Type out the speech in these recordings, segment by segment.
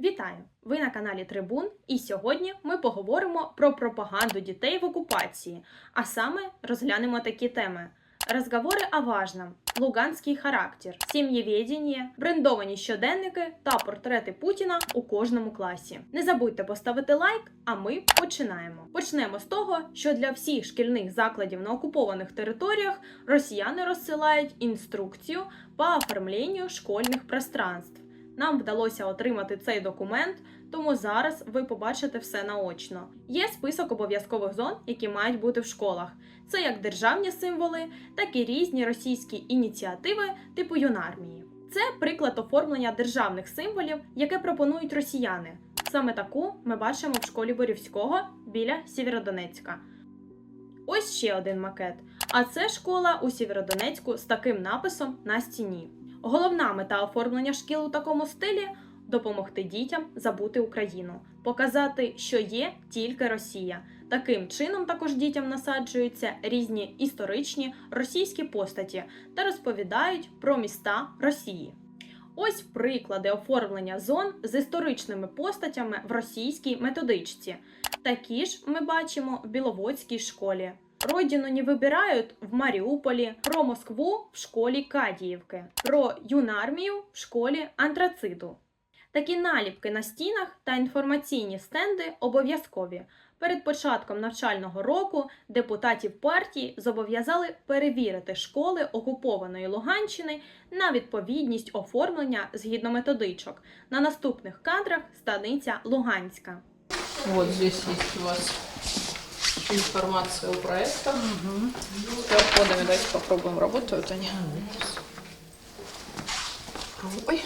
Вітаю! Ви на каналі Трибун, і сьогодні ми поговоримо про пропаганду дітей в окупації, а саме розглянемо такі теми: розговори о важном, луганський характер, сім'євєдіння, брендовані щоденники та портрети Путіна у кожному класі. Не забудьте поставити лайк, а ми починаємо. Почнемо з того, що для всіх шкільних закладів на окупованих територіях росіяни розсилають інструкцію по оформленню школьних пространств. Нам вдалося отримати цей документ, тому зараз ви побачите все наочно. Є список обов'язкових зон, які мають бути в школах. Це як державні символи, так і різні російські ініціативи типу юнармії. Це приклад оформлення державних символів, яке пропонують росіяни. Саме таку ми бачимо в школі Борівського біля Сєвєродонецька. Ось ще один макет. А це школа у Сєвєродонецьку з таким написом на стіні. Головна мета оформлення шкіл у такому стилі допомогти дітям забути Україну, показати, що є тільки Росія. Таким чином також дітям насаджуються різні історичні російські постаті та розповідають про міста Росії. Ось приклади оформлення зон з історичними постатями в російській методичці. Такі ж ми бачимо в Біловодській школі. Родину не вибирають в Маріуполі, про Москву в школі Кадіївки, про юнармію в школі Антрациду. Такі наліпки на стінах та інформаційні стенди обов'язкові. Перед початком навчального року депутатів партії зобов'язали перевірити школи окупованої Луганщини на відповідність оформлення згідно методичок. На наступних кадрах станиця Луганська. Вот здесь есть у вас информация о проектах. С QR-кодами давайте попробуем, работают они. Ой.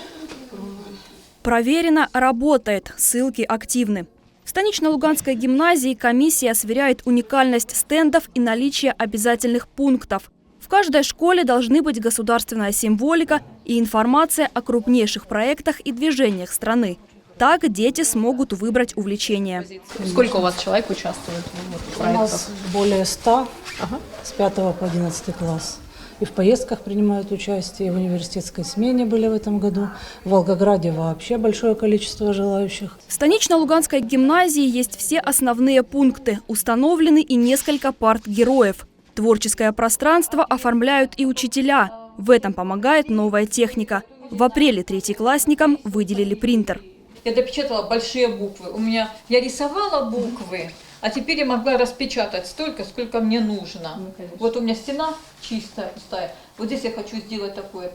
Проверено, работает, ссылки активны. В станично-луганской гимназии комиссия сверяет уникальность стендов и наличие обязательных пунктов. В каждой школе должны быть государственная символика и информация о крупнейших проектах и движениях страны. Так дети смогут выбрать увлечение. Сколько у вас человек участвует в вот, У нас проектах? более 100 Ага. с 5 по 11 класс. И в поездках принимают участие, и в университетской смене были в этом году. В Волгограде вообще большое количество желающих. В станично-луганской гимназии есть все основные пункты. Установлены и несколько парт героев. Творческое пространство оформляют и учителя. В этом помогает новая техника. В апреле третьеклассникам выделили принтер. Я допечатала большие буквы. У меня я рисовала буквы, а теперь я могла распечатать столько, сколько мне нужно. вот у меня стена чистая, пустая. Вот здесь я хочу сделать такое,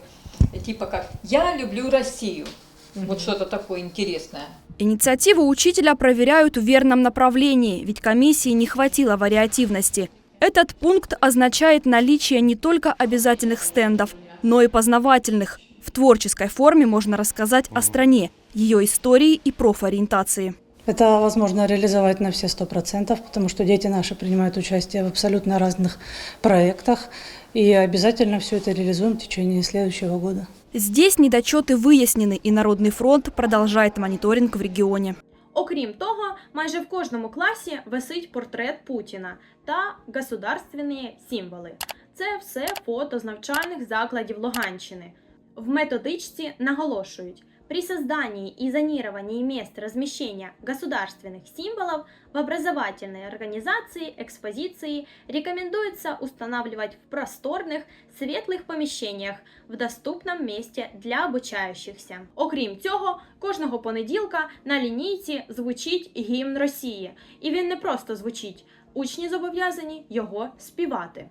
э, типа как «Я люблю Россию». Вот что-то такое интересное. Инициативу учителя проверяют в верном направлении, ведь комиссии не хватило вариативности. Этот пункт означает наличие не только обязательных стендов, но и познавательных. В творческой форме можно рассказать о стране, ее истории и профориентации. Это возможно реализовать на все 100%, потому что дети наши принимают участие в абсолютно разных проектах. И обязательно все это реализуем в течение следующего года. Здесь недочеты выяснены, и Народный фронт продолжает мониторинг в регионе. Окрім того, майже в кожному класі висить портрет Путіна та государственні символи. Це все фото з навчальних закладів Луганщини. В методичці наголошують, при создании и зонировании мест размещения государственных символов в образовательной организации экспозиции рекомендуется устанавливать в просторных, светлых поміщеннях в доступном месте для обучаючихся. Окрім цього, кожного понеділка на лінійці звучить гімн Росії, і він не просто звучить. Учні зобов'язані його співати.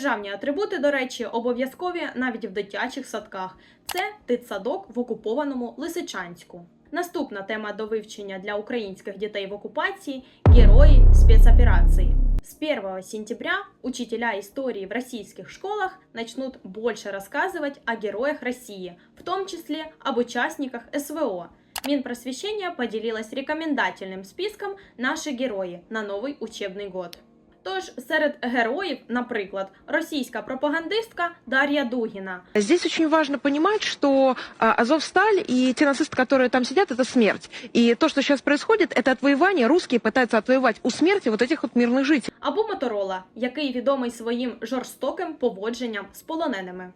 Державні атрибути, до речі, обов'язкові навіть в дитячих садках. Це дитсадок в окупованому Лисичанську. Наступна тема до вивчення для українських дітей в оккупации – герои спецопераций. С 1 сентября учителя истории в российских школах начнут больше рассказывать о героях России, в том числе об участниках СВО. Минпросвещение поделилось рекомендательным списком «Наши герои» на новый учебный год. Тож серед героїв, наприклад, російська пропагандистка Дар'я Дугіна, Здесь очень важно понимать, что а, Азовсталь и те нацисты, которые там сидят, это смерть. И то, что сейчас происходит, это отвоевание. Русские пытаются отвоевать у смерти вот этих вот мирных жителей. або Моторола, який відомий своїм жорстоким поводженням з полоненими.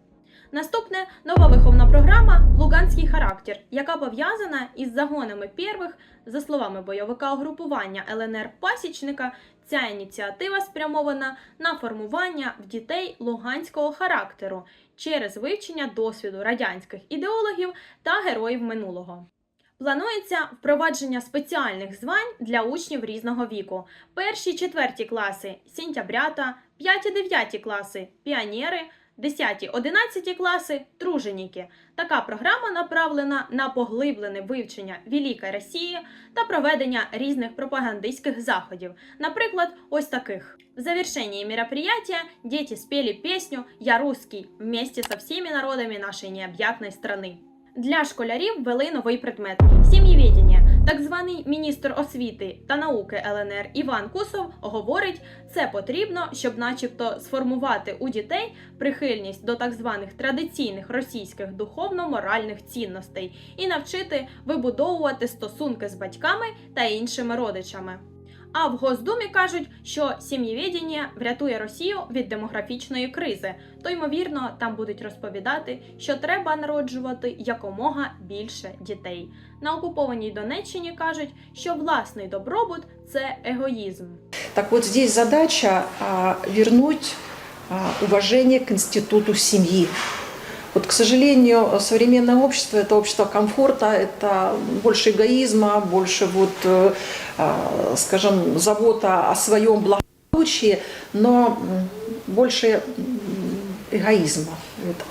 Наступне нова виховна програма Луганський характер, яка пов'язана із загонами первих, за словами бойовика угрупування ЛНР Пасічника. Ця ініціатива спрямована на формування в дітей луганського характеру через вивчення досвіду радянських ідеологів та героїв минулого. Планується впровадження спеціальних звань для учнів різного віку. Перші четверті класи сентябрята, п'яті дев'яті класи піонери, десяті одинадцяті класи труженіки. Така програма направлена на поглиблене вивчення Великої Росії та проведення різних пропагандистських заходів. Наприклад, ось таких. В завершении мероприятия дети спели песню «Я русский» вместе со всеми народами нашей необъятной страны. Для школярів ввели новий предмет сім'євідіння. Так званий міністр освіти та науки ЛНР Іван Кусов говорить, це потрібно, щоб, начебто, сформувати у дітей прихильність до так званих традиційних російських духовно-моральних цінностей і навчити вибудовувати стосунки з батьками та іншими родичами. А в Госдумі кажуть, що сім'євідіння врятує Росію від демографічної кризи, то ймовірно там будуть розповідати, що треба народжувати якомога більше дітей. На окупованій Донеччині кажуть, що власний добробут це егоїзм. Так вот здесь задача а, уважение к институту семьи. Вот, к сожалению, современное общество – это общество комфорта, это больше эгоизма, больше, вот, э, а, скажем, забота о своем благополучии, но больше эгоизма.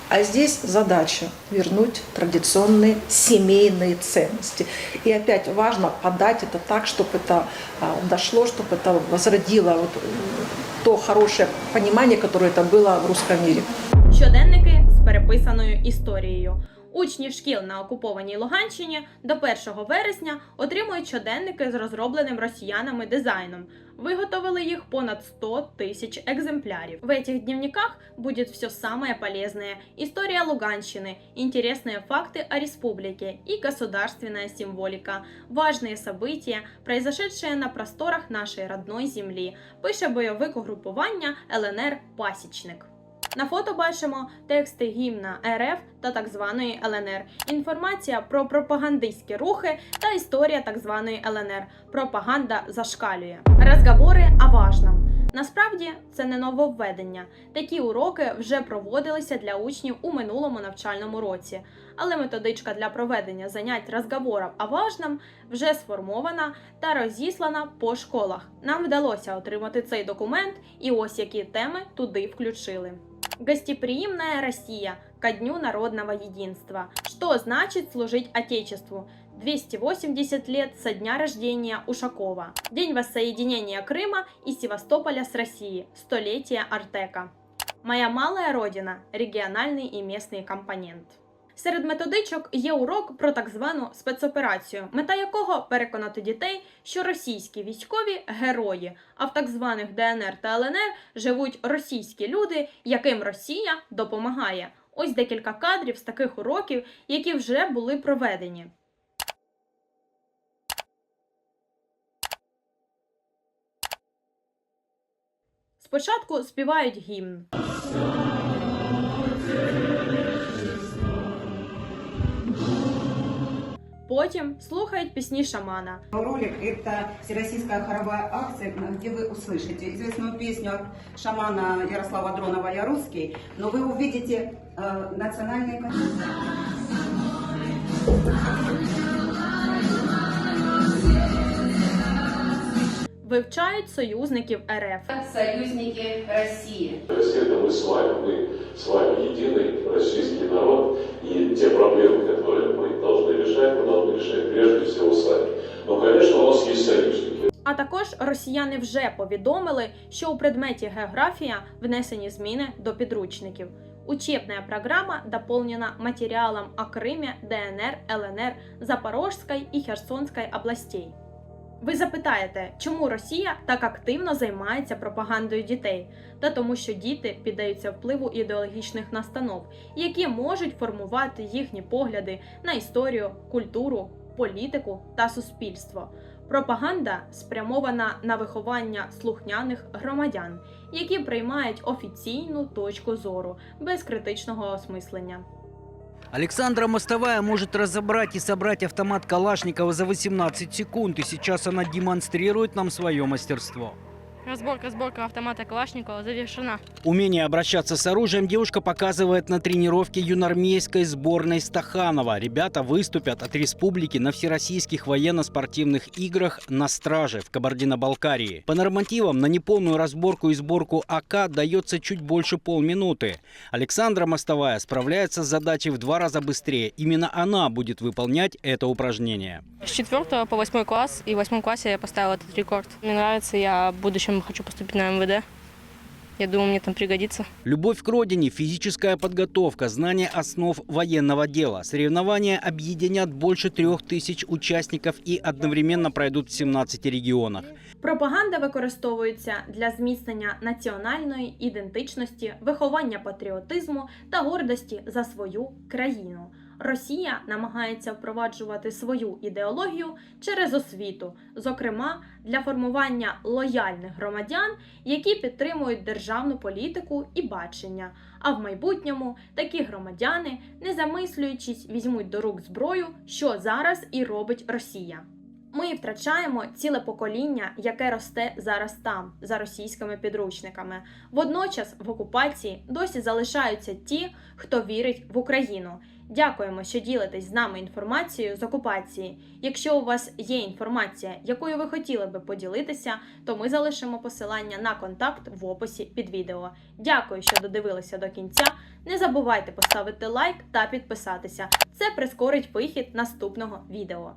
А здесь задача вернуть традиционные семейные ценности. И опять важно подать это так, чтобы это а, дошло, чтобы это возродило вот, то хорошее понимание, которое это было в русском мире. Щоденники з переписаною історією. Учні шкіл на окупованій Луганщині до 1 вересня отримують щоденники з розробленим росіянами дизайном. Виготовили їх понад 100 тысяч экземпляров. В этих дневниках будет все самое полезное. История Луганщины, интересные факты о республике и государственная символика, важные события, произошедшие на просторах нашей родной земли, пише бойовик угрупування ЛНР Пасічник. На фото бачимо тексти гімна РФ та так званої ЛНР, інформація про пропагандистські рухи та історія так званої ЛНР. Пропаганда зашкалює. Розговори о важном. Насправді це не нововведення. Такі уроки вже проводилися для учнів у минулому навчальному році. Але методичка для проведення занять розговорів о важном вже сформована та розіслана по школах. Нам вдалося отримати цей документ, і ось які теми туди включили. Гостеприимная Россия ко Дню народного единства. Что значит служить Отечеству? 280 лет со дня рождения Ушакова. День воссоединения Крыма и Севастополя с Россией. Столетие Артека. Моя малая родина. Регіональний і місний компонент. Серед методичок є урок про так звану спецоперацію, мета якого переконати дітей, що російські військові герої, а в так званих ДНР та ЛНР живуть російські люди, яким Росія допомагає. Ось декілька кадрів з таких уроків, які вже були проведені. Спочатку співають гімн. Потім слухають пісні шамана. Ролик – это всероссийская хоровая акция, где вы услышите известную песню от шамана Ярослава Дронова «Я русский», но вы увидите э, национальные костюмы. Вивчають союзників РФ. союзники России. Россия это мы с вами, мы с вами единый российский народ, и те проблемы, которые мы должны решать, мы должны решать прежде всего сами. Но, конечно, у нас есть союзники. А також росіяни вже повідомили, що у предметі географія внесені зміни до підручників. Учебная программа дополнена материалом о Крыме, ДНР, ЛНР, Запорожской и Херсонской областей. Ви запитаєте, чому Росія так активно займається пропагандою дітей? Та тому, що діти піддаються впливу ідеологічних настанов, які можуть формувати їхні погляди на історію, культуру, політику та суспільство. Пропаганда спрямована на виховання слухняних громадян, які приймають офіційну точку зору без критичного осмислення. Александра Мостовая может разобрать и собрать автомат Калашникова за 18 секунд, и сейчас она демонстрирует нам свое мастерство. Разборка, сборка автомата Калашникова завершена. Умение обращаться с оружием девушка показывает на тренировке юнормейской сборной Стаханова. Ребята выступят от республики на всероссийских военно-спортивных играх на страже в Кабардино-Балкарии. По нормативам на неполную разборку и сборку АК дается чуть больше полминуты. Александра Мостовая справляется с задачей в два раза быстрее. Именно она будет выполнять это упражнение. С 4 по 8 класс и в 8 классе я поставила этот рекорд. Мне нравится, я в будущем хочу поступить на МВД. Я думаю, мне там пригодится. Любовь к родине, физическая подготовка, знание основ военного дела. Соревнования объединят больше трех тысяч участников и одновременно пройдут в 17 регионах. Пропаганда використовується для зміцнення національної ідентичності, виховання патріотизму та гордості за свою країну. Росія намагається впроваджувати свою ідеологію через освіту, зокрема для формування лояльних громадян, які підтримують державну політику і бачення. А в майбутньому такі громадяни, не замислюючись, візьмуть до рук зброю, що зараз і робить Росія. Ми втрачаємо ціле покоління, яке росте зараз там, за російськими підручниками. Водночас в окупації досі залишаються ті, хто вірить в Україну. Дякуємо, що ділитесь з нами інформацією з окупації. Якщо у вас є інформація, якою ви хотіли би поділитися, то ми залишимо посилання на контакт в описі під відео. Дякую, що додивилися до кінця. Не забувайте поставити лайк та підписатися. Це прискорить вихід наступного відео.